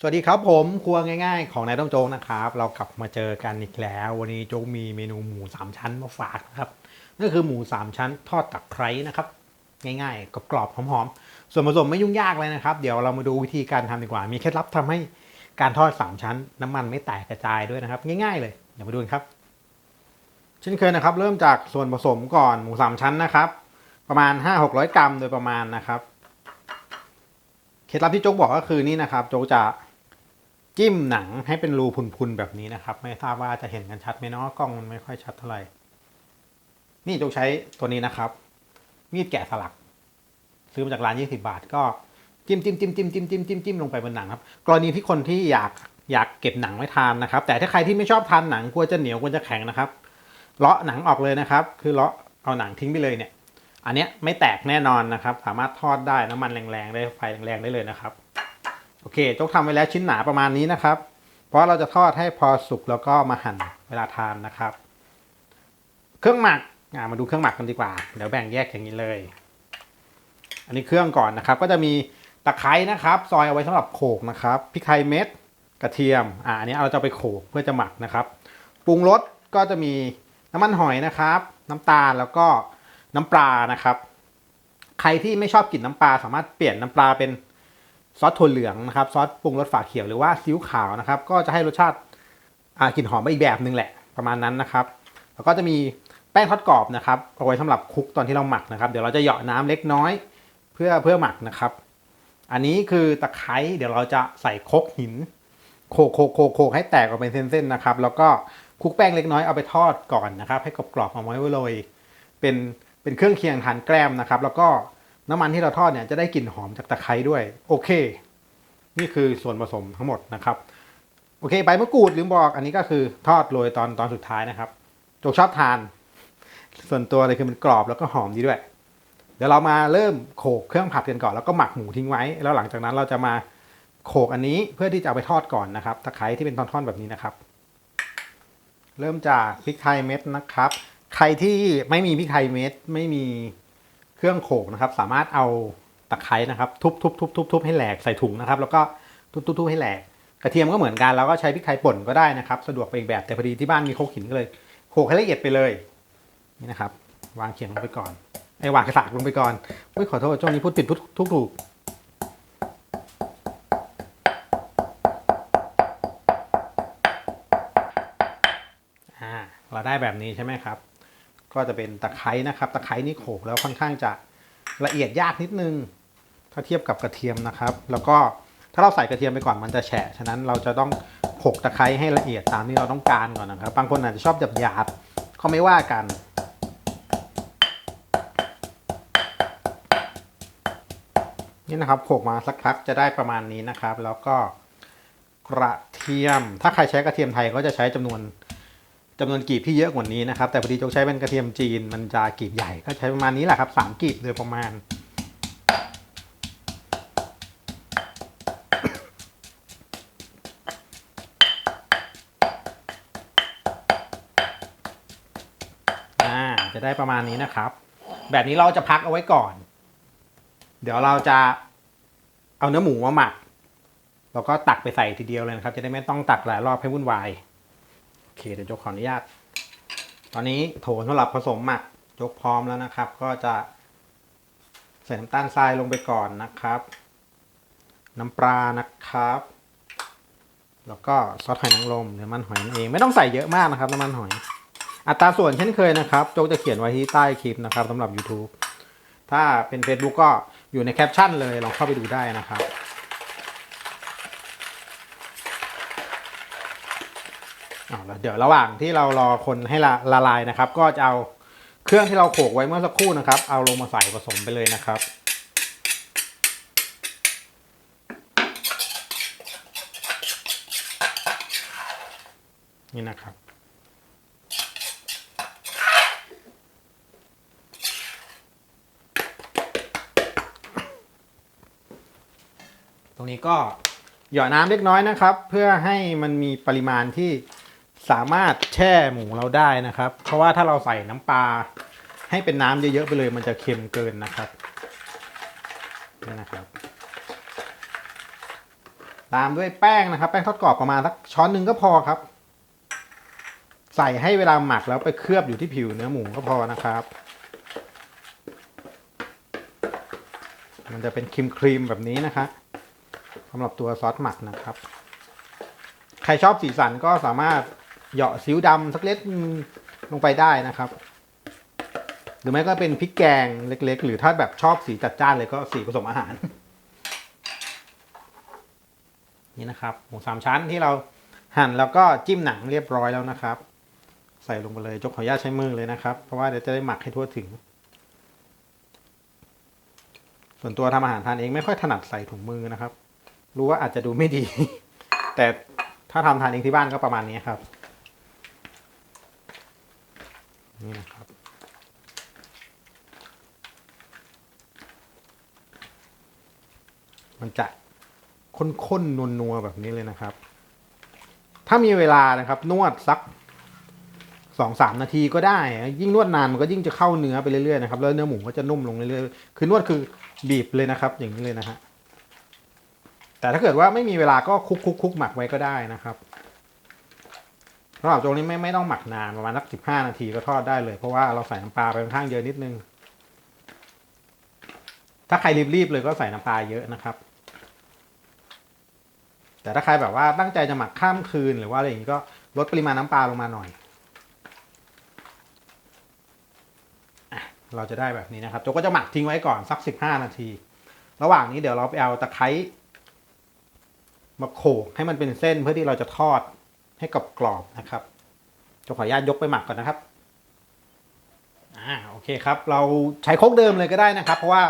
สวัสดีครับผมครัวง่ายๆ ของนายต้มโจ๊กนะครับ เรากลับมาเจอกันอีกแล้ว วันนี้โจ๊กมีเมนูหมูสามชั้นมาฝากนะครับนั่นคือหมูสามชั้นทอดตะไคร้นะครับ ง่ายๆกรอบๆหอมๆส่วนผสมไม่ยุ่งยากเลยนะครับ เดี๋ยวเรามาดูวิธีการทำดีกว่า มีเคล็ดลับทำให้การทอดสามชั้น น้ำมันไม่แตกกระจายด้วยนะครับ ง่ายๆเลยเดี๋ยวมาดูกันครับ เช่นเคยนะครับ เริ่มจากส่วนผสมก่อนหมูสามชั้นนะครับ ประมาณ 5-600 กรัมโดยประมาณนะครับ เคล็ดลับที่โจ๊กบอกก็คือนี่นะครับ โจ๊กจะ จิ้มหนังให้เป็นรูพุนๆแบบนี้นะครับ ไม่ทราบว่าจะเห็นกันชัดไหมเนาะกล้องมันไม่ค่อยชัดเท่าไหร่ นี่จ๊กใช้ตัวนี้นะครับ มีดแกะสลัก ซื้อมาจากร้าน20บาท ก็จิ้มจิ้มจิ้มจิ้มจิ้มจิ้มจิ้มจิ้มลงไปบนหนังครับ กรณีที่คนที่อยากอยากเก็บหนังไว้ทานนะครับ แต่ถ้าใครที่ไม่ชอบทานหนังกลัวจะเหนียวกลัวจะแข็งนะครับเลาะหนังออกเลยนะครับ คือเลาะเอาหนังทิ้งไปเลยเนี่ย อันเนี้ยไม่แตกแน่นอนนะครับ สามารถทอดได้น้ำมันแรงๆได้ไฟแรงๆได้เลยนะครับ โอเคจกทำไว้แล้วชิ้นหนาประมาณนี้นะครับ เพราะเราจะทอดให้พอสุกแล้วก็มาหั่นเวลาทานนะครับ เครื่องหมักมาดูเครื่องหมักกันดีกว่า เดี๋ยวแบ่งแยกอย่างนี้เลย อันนี้เครื่องก่อนนะครับ ก็จะมีตะไคร้นะครับ ซอยเอาไว้สำหรับโขกนะครับพริกไทยเม็ดกระเทียมอ่าอันนี้เราจะไปโขกเพื่อจะหมักนะครับ ปรุงรสก็จะมีน้ำมันหอยนะครับ น้ำตาลแล้วก็น้ำปลานะครับ ใครที่ไม่ชอบกลิ่นน้ำปลาสามารถเปลี่ยนน้ำปลาเป็น ซอสถั่วเหลืองนะครับซอสปรุงรสฝาเขียวหรือว่าซีอิ๊วขาวนะครับ ก็จะให้รสชาติกลิ่นหอมไปอีกแบบหนึ่งแหละประมาณนั้นนะครับ แล้วก็จะมีแป้งทอดกรอบนะครับเอาไว้สำหรับคลุกตอนที่เราหมักนะครับ เดี๋ยวเราจะเหยาะน้ำเล็กน้อย เพื่อเพื่อหมักนะครับ อันนี้คือตะไคร้เดี๋ยวเราจะใส่คกหิน โขกโขกโขกโขกให้แตกออกเป็นเส้นๆนะครับ แล้วก็คลุกแป้งเล็กน้อยเอาไปทอดก่อนนะครับ ให้กรอบๆเอาไว้โรยเป็นเป็นเครื่องเคียงทานแกล้มนะครับ แล้วก็ น้ำมันที่เราทอดเนี่ยจะได้กลิ่นหอมจากตะไคร้ด้วย โอเค นี่คือส่วนผสมทั้งหมดนะครับ โอเคใบมะกรูดลืมบอกอันนี้ก็คือทอดโรยตอนตอนสุดท้ายนะครับโจกชอบทาน ส่วนตัวเลยคือมันกรอบแล้วก็หอมดีด้วย เดี๋ยวเรามาเริ่มโขลกเครื่องผัดกันก่อนแล้วก็หมักหมูทิ้งไว้ แล้วหลังจากนั้นเราจะมาโขลกอันนี้เพื่อที่จะเอาไปทอดก่อนนะครับตะไคร้ที่เป็นท่อนๆแบบนี้นะครับ เริ่มจากพริกไทยเม็ดนะครับ ใครที่ไม่มีพริกไทยเม็ดไม่มี เครื่องโขกนะครับ สามารถเอาตะไคร้นะครับ ทุบทุบทุบทุบทุบให้แหลกใส่ถุงนะครับ แล้วก็ทุบทุบทุบให้แหลกกระเทียมก็เหมือนกันเราก็ใช้พริกไทยป่นก็ได้นะครับ สะดวกไปอีกแบบแต่พอดีที่บ้านมีโคกหินก็เลยโขกให้ละเอียดไปเลยนี่นะครับ วางเขียงลงไปก่อนไอ้วางกระสากลงไปก่อนอุ้ยขอโทษช่วงนี้พูดผิดพูดทุกถูกอ่าเราได้แบบนี้ใช่ไหมครับ ก็จะเป็นตะไคร้นะครับ ตะไคร้นี่โขลกแล้วค่อนข้างจะละเอียดยากนิดนึง ถ้าเทียบกับกระเทียมนะครับ แล้วก็ถ้าเราใส่กระเทียมไปก่อนมันจะแฉะ ฉะนั้นเราจะต้องโขลกตะไคร้ให้ละเอียดตามที่เราต้องการก่อนนะครับ บางคนอาจจะชอบหยาบๆเขาไม่ว่ากันนี่นะครับโขลกมาสักพักจะได้ประมาณนี้นะครับ แล้วก็กระเทียม ถ้าใครใช้กระเทียมไทยก็จะใช้จำนวน จำนวนกีบที่เยอะกว่านี้นะครับ แต่พอดีโจกใช้เป็นกระเทียมจีนมันจะกีบใหญ่ก็ใช้ประมาณนี้แหละครับสามกีบโดยประมาณอ่าจะได้ประมาณนี้นะครับ แบบนี้เราจะพักเอาไว้ก่อน เดี๋ยวเราจะเอาเนื้อหมูมาหมักแล้วก็ตักไปใส่ทีเดียวเลยนะครับ จะได้ไม่ต้องตักหลายรอบให้วุ่นวาย เคเดี๋ยวโจกขออนุญาต ตอนนี้โถสำหรับผสมหมักโจกพร้อมแล้วนะครับ ก็จะใส่น้ำตาลทรายลงไปก่อนนะครับ น้ำปลานะครับ แล้วก็ซอสหอยนางรมหรือมันหอยนั่นเอง ไม่ต้องใส่เยอะมากนะครับน้ำมันหอย อัตราส่วนเช่นเคยนะครับ โจ๊กจะเขียนไว้ที่ใต้คลิปนะครับสำหรับ YouTube ถ้าเป็น Facebook ก็อยู่ในแคปชั่นเลยลองเข้าไปดูได้นะครับ อ่าแล้วเดี๋ยวระหว่างที่เรารอคนให้ละละลายนะครับ ก็จะเอาเครื่องที่เราโขกไว้เมื่อสักครู่นะครับ เอาลงมาใส่ผสมไปเลยนะครับนี่นะครับ ตรงนี้ก็หยอดน้ำเล็กน้อยนะครับ เพื่อให้มันมีปริมาณที่ สามารถแช่หมูเราได้นะครับ เพราะว่าถ้าเราใส่น้ำปลาให้เป็นน้ำเยอะๆไปเลยมันจะเค็มเกินนะครับนี่นะครับ ตามด้วยแป้งนะครับ แป้งทอดกรอบประมาณสักช้อนหนึ่งก็พอครับ ใส่ให้เวลาหมักแล้วไปเคลือบอยู่ที่ผิวเนื้อหมูก็พอนะครับ มันจะเป็นครีมครีมแบบนี้นะครับสำหรับตัวซอสหมักนะครับ ใครชอบสีสันก็สามารถ เหยาะซิวดำสักเล็กลงไปได้นะครับ หรือไม่ก็เป็นพริกแกงเล็ก ๆ หรือถ้าแบบชอบสีจัดจ้านเลยก็สีผสมอาหาร นี่นะครับหมูสามชั้นที่เราหั่นแล้วก็จิ้มหนังเรียบร้อยแล้วนะครับ ใส่ลงไปเลยจกขออนุญาตใช้มือเลยนะครับ เพราะว่าเดี๋ยวจะได้หมักให้ทั่วถึง ส่วนตัวทำอาหารทานเองไม่ค่อยถนัดใส่ถุงมือนะครับ รู้ว่าอาจจะดูไม่ดี แต่ถ้าทำทานเองที่บ้านก็ประมาณนี้ครับ นี่นะครับ มันจะข้นๆนัวๆแบบนี้เลยนะครับ ถ้ามีเวลานะครับ นวดสักสองสามนาทีก็ได้ ยิ่งนวดนานมันก็ยิ่งจะเข้าเนื้อไปเรื่อยๆนะครับแล้วเนื้อหมูก็จะนุ่มลงเรื่อยๆคือนวดคือบีบเลยนะครับ อย่างนี้เลยนะฮะแต่ถ้าเกิดว่าไม่มีเวลาก็คุกคุกคุกหมักไว้ก็ได้นะครับ สำหรับตรงนี้ไม่ไม่ต้องหมักนานประมาณสักสิบห้านาทีก็ทอดได้เลย เพราะว่าเราใส่น้ำปลาไปค่อนข้างเยอะนิดนึง ถ้าใครรีบๆเลยก็ใส่น้ำปลาเยอะนะครับ แต่ถ้าใครแบบว่าตั้งใจจะหมักข้ามคืนหรือว่าอะไรอย่างนี้ก็ลดปริมาณน้ำปลาลงมาหน่อยอเราจะได้แบบนี้นะครับโจกก็จะหมักทิ้งไว้ก่อนสักสิบห้านาที ระหว่างนี้เดี๋ยวเราไปเอาตะไคร้มาโขกให้มันเป็นเส้นเพื่อที่เราจะทอด ให้กรอบกรอบๆนะครับโจขออนุญาตยกไปหมักก่อนนะครับอ่าโอเคครับ เราใช้โคกเดิมเลยก็ได้นะครับ เพราะว่า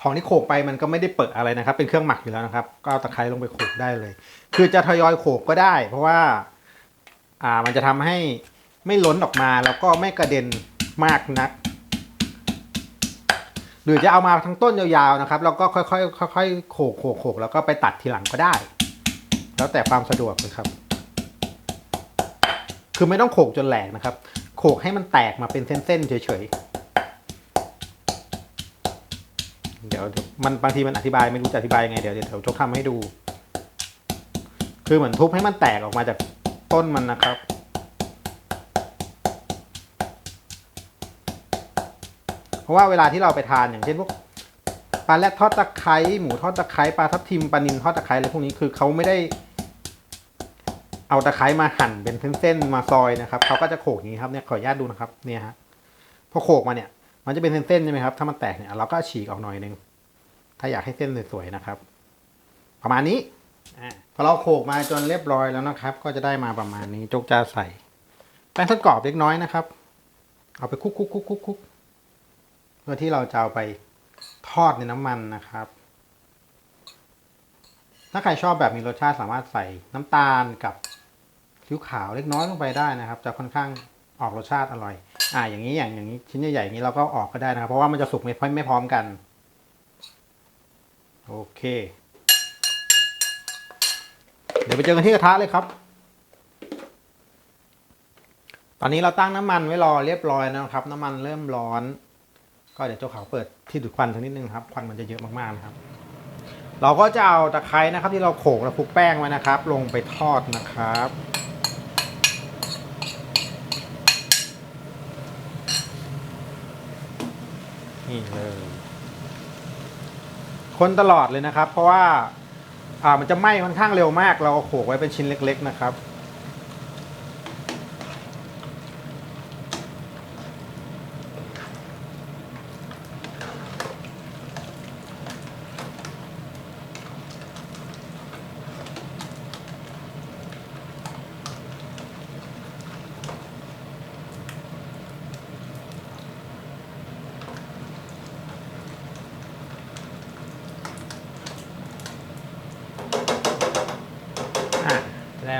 ของที่โขกไปมันก็ไม่ได้เปิดอะไรนะครับ เป็นเครื่องหมักอยู่แล้วนะครับ ก็เอาตะไคร้ลงไปโขกได้เลย คือจะทยอยโขกก็ได้ เพราะว่าอ่ามันจะทำให้ไม่ล้นออกมาแล้วก็ไม่กระเด็นมากนัก หรือจะเอามาทั้งต้นยาวๆนะครับ แล้วก็ค่อยๆค่อยๆโขกโขกโขกแล้วก็ไปตัดทีหลังก็ได้ แล้วแต่ความสะดวกเลยครับ คือไม่ต้องโขกจนแหลกนะครับ โขกให้มันแตกมาเป็นเส้นๆเฉยๆ เดี๋ยวมันบางทีมันอธิบายไม่รู้จะอธิบายยังไงเดี๋ยวเดี๋ยวเดี๋ยวจกทำให้ดู คือเหมือนทุบให้มันแตกออกมาจากต้นมันนะครับเพราะว่าเวลาที่เราไปทานอย่างเช่นพวกปลาแรดทอดตะไคร้หมูทอดตะไคร้ปลาทับทิมปลานิลทอดตะไคร้อะไรพวกนี้คือเขาไม่ได้ เอาตะไคร้มาหั่นเป็นเส้นๆมาซอยนะครับเขาก็จะโขกอย่างนี้ครับเนี่ยขออนุญาตดูนะครับเนี่ยฮะพอโขกมาเนี่ย มันจะเป็นเส้นๆใช่ไหมครับถ้ามันแตกเนี่ยเราก็ฉีกออกหน่อยนึงถ้าอยากให้เส้นสวยๆนะครับ ประมาณนี้พอเราโขกมาจนเรียบร้อยแล้วนะครับ ก็จะได้มาประมาณนี้จกจะใส่ แป้งทอดกรอบเล็กน้อยนะครับ เอาไปคุกคุกคุกคุกคุกเพื่อที่เราจะเอาไปทอดในน้ำมันนะครับ ถ้าใครชอบแบบมีรสชาติสามารถใส่น้ำตาลกับซีอิ๊วขาวเล็กน้อยลงไปได้นะครับ จะค่อนข้างออกรสชาติอร่อย อ่า อย่างนี้อย่างอย่างนี้ชิ้นใหญ่ๆอย่างนี้เราก็ออกก็ได้นะครับ เพราะว่ามันจะสุกไม่ไม่พร้อมกัน โอเค เดี๋ยวไปเจอกันที่กระทะเลยครับ ตอนนี้เราตั้งน้ำมันไว้รอเรียบร้อยนะครับ น้ำมันเริ่มร้อน ก็เดี๋ยวเจ้าขาวเปิดที่ดูดควันสักนิดนึงครับ ควันมันจะเยอะมากๆนะครับ เราก็จะเอาตะไคร้นะครับ ที่เราโขลกและคลุกแป้งไว้นะครับ ลงไปทอดนะครับ นี่เลยคนตลอดเลยนะครับ เพราะว่าอ่ามันจะไหม้ค่อนข้างเร็วมาก เราเอาโขลกไว้เป็นชิ้นเล็ก ๆ นะครับ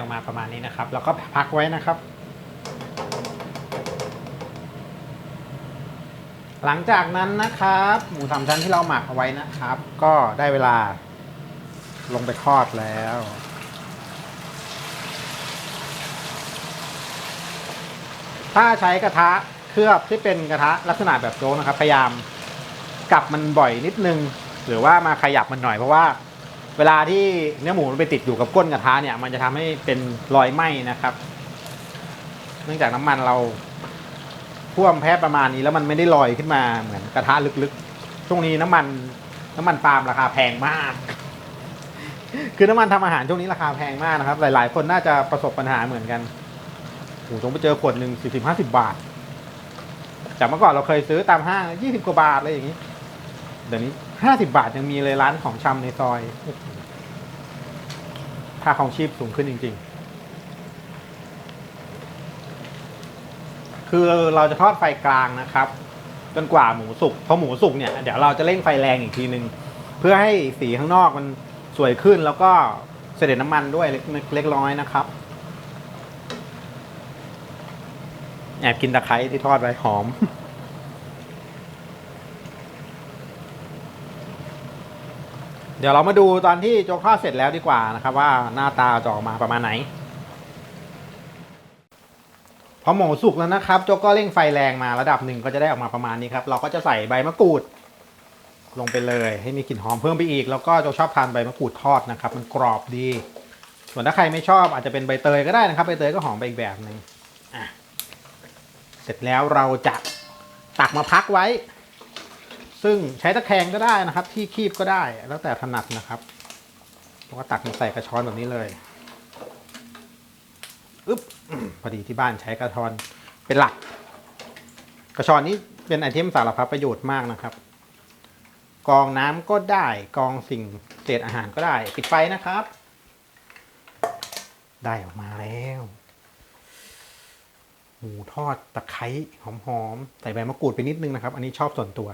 ออกมาประมาณนี้นะครับ แล้วก็พักไว้นะครับ หลังจากนั้นนะครับ หมูสามชั้นที่เราหมักเอาไว้นะครับ ก็ได้เวลาลงไปทอดแล้วถ้าใช้กระทะเคลือบที่เป็นกระทะลักษณะแบบโจ๊กนะครับ พยายามกลับมันบ่อยนิดนึง หรือว่ามาขยับมันหน่อยเพราะว่า เวลาที่เนื้อหมูมันไปติดอยู่กับก้นกระทะเนี่ยมันจะทำให้เป็นรอยไหม้นะครับ เนื่องจากน้ำมันเราท่วมแพ้ประมาณนี้แล้วมันไม่ได้ลอยขึ้นมาเหมือนกระทะลึกๆ ช่วงนี้น้ำมันน้ำมันปาล์มราคาแพงมาก คือน้ำมันทำอาหารช่วงนี้ราคาแพงมากนะครับ หลาย ๆ คนน่าจะประสบปัญหาเหมือนกันโอ้โหต้องไปเจอขวดหนึ่งสี่สิบห้าสิบาท จากเมื่อก่อนเราเคยซื้อตามห้างยี่สิบกว่าบาทอะไรอย่างนี้ เดี๋ยวนี้ ห้าสิบาทยังมีเลยร้านของชำในซอยค่าของชีพสูงขึ้นจริง ๆ คือเราจะทอดไฟกลางนะครับ จนกว่าหมูสุกพอหมูสุกเนี่ยเดี๋ยวเราจะเร่งไฟแรงอีกทีนึง เพื่อให้สีข้างนอกมันสวยขึ้นแล้วก็เสด็จน้ำมันด้วยเล็กเล็กน้อยนะครับแอบกินตะไคร้ที่ทอดไว้หอม เดี๋ยวเรามาดูตอนที่โจ๊กทอดเสร็จแล้วดีกว่านะครับ ว่าหน้าตาจะออกมาประมาณไหน พอหมูสุกแล้วนะครับ โจ๊กก็เร่งไฟแรงมาระดับหนึ่งก็จะได้ออกมาประมาณนี้ครับ เราก็จะใส่ใบมะกรูด ลงไปเลย ให้มีกลิ่นหอมเพิ่มไปอีก แล้วก็โจ๊กชอบทานใบมะกรูดทอดนะครับ มันกรอบดี ส่วนถ้าใครไม่ชอบอาจจะเป็นใบเตยก็ได้นะครับใบเตยก็หอมไปอีกแบบหนึ่งเสร็จแล้วเราจะตักมาพักไว้ ซึ่งใช้ตะแคงก็ได้นะครับ ที่คีบก็ได้แล้วแต่ถนัดนะครับแล้วก็ตักมาใส่กระชอนแบบนี้เลยอึ๊บพอดีที่บ้านใช้กระชอนเป็นหลัก กระชอนนี้เป็นไอเทมสารพัดประโยชน์มากนะครับ กองน้ำก็ได้กองสิ่งเศษอาหารก็ได้ ปิดไฟนะครับ ได้ออกมาแล้วหมูทอดตะไคร้หอมๆใส่ใบมะกรูดไปนิดนึงนะครับ อันนี้ชอบส่วนตัว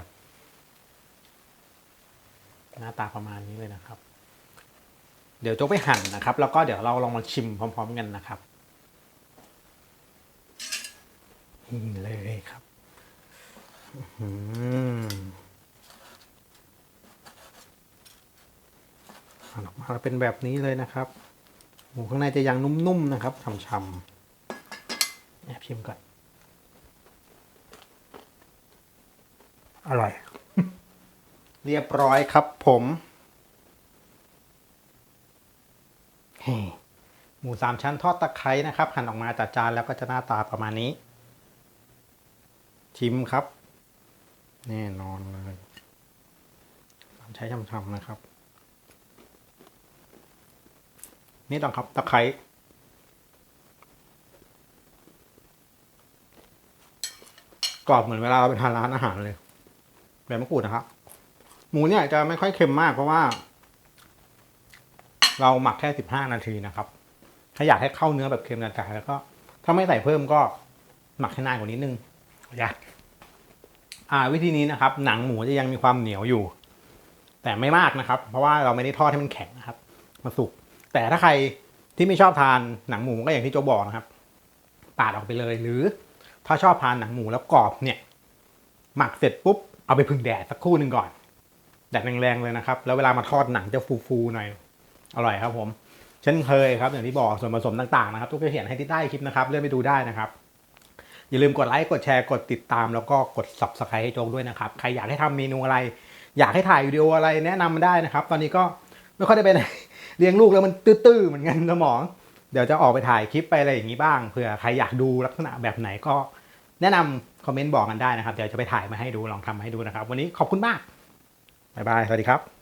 หน้าตาประมาณนี้เลยนะครับ เดี๋ยวโจ๊กไปหั่นนะครับ แล้วก็เดี๋ยวเราลองมาชิมพร้อม ๆ กันนะครับนี่เลยครับอื้อหือหั่นออกมาแล้วเป็นแบบนี้เลยนะครับ หมูข้างในจะยังนุ่มๆนะครับฉ่ำๆแอบชิมก่อน อร่อย เรียบร้อยครับผมหมูสามชั้นทอดตะไคร้นะครับ หั่นออกมาจากจานแล้วก็จะหน้าตาประมาณนี้ ชิมครับ แน่นอนเลยสามใช้ช่ำๆนะครับ นี่ต้องครับตะไคร้กรอบเหมือนเวลาเราไปทานร้านอาหารเลยแบบมะกรูดนะครับ หมูเนี่ยจะไม่ค่อยเค็มมากเพราะว่า เราหมักแค่สิบห้านาทีนะครับ ถ้าอยากให้เข้าเนื้อแบบเค็มจ๋าๆแล้วก็ ถ้าไม่ใส่เพิ่มก็หมักให้นานกว่านี้นึงอยากอ่า วิธีนี้นะครับ หนังหมูจะยังมีความเหนียวอยู่ แต่ไม่มากนะครับ เพราะว่าเราไม่ได้ทอดให้มันแข็งนะครับมาสุกแต่ถ้าใครที่ไม่ชอบทานหนังหมูก็อย่างที่โจบอกนะครับ ปาดออกไปเลย หรือถ้าชอบทานหนังหมูแล้วกรอบเนี่ย หมักเสร็จปุ๊บเอาไปพึ่งแดดสักครู่หนึ่งก่อน แดดแรงๆเลยนะครับ แล้วเวลามาทอดหนังจะฟูๆหน่อย อร่อยครับผมเช่นเคยครับอย่างที่บอกส่วนผสมต่างๆนะครับทุกคนเห็นให้ที่ใต้คลิปนะครับเลื่อนไปดูได้นะครับ อย่าลืมกดไลค์กดแชร์กดติดตาม แล้วก็กด subscribe ให้โจ๊กด้วยนะครับใครอยากให้ทำเมนูอะไร อยากให้ถ่ายวิดีโออะไรแนะนำมาได้นะครับ ตอนนี้ก็ไม่ค่อยได้ไปไหนเลี้ยงลูกแล้วมันตื้อๆเหมือนกันสมอง เดี๋ยวจะออกไปถ่ายคลิปไปอะไรอย่างนี้บ้างเผื่อใครอยากดูลักษณะแบบไหนก็ แนะนำคอมเมนต์บอกกันได้นะครับเดี๋ยวจะไปถ่ายมาให้ดูลองทำมาให้ดูนะครับ วันนี้ขอบคุณมาก บ๊ายบาย สวัสดีครับ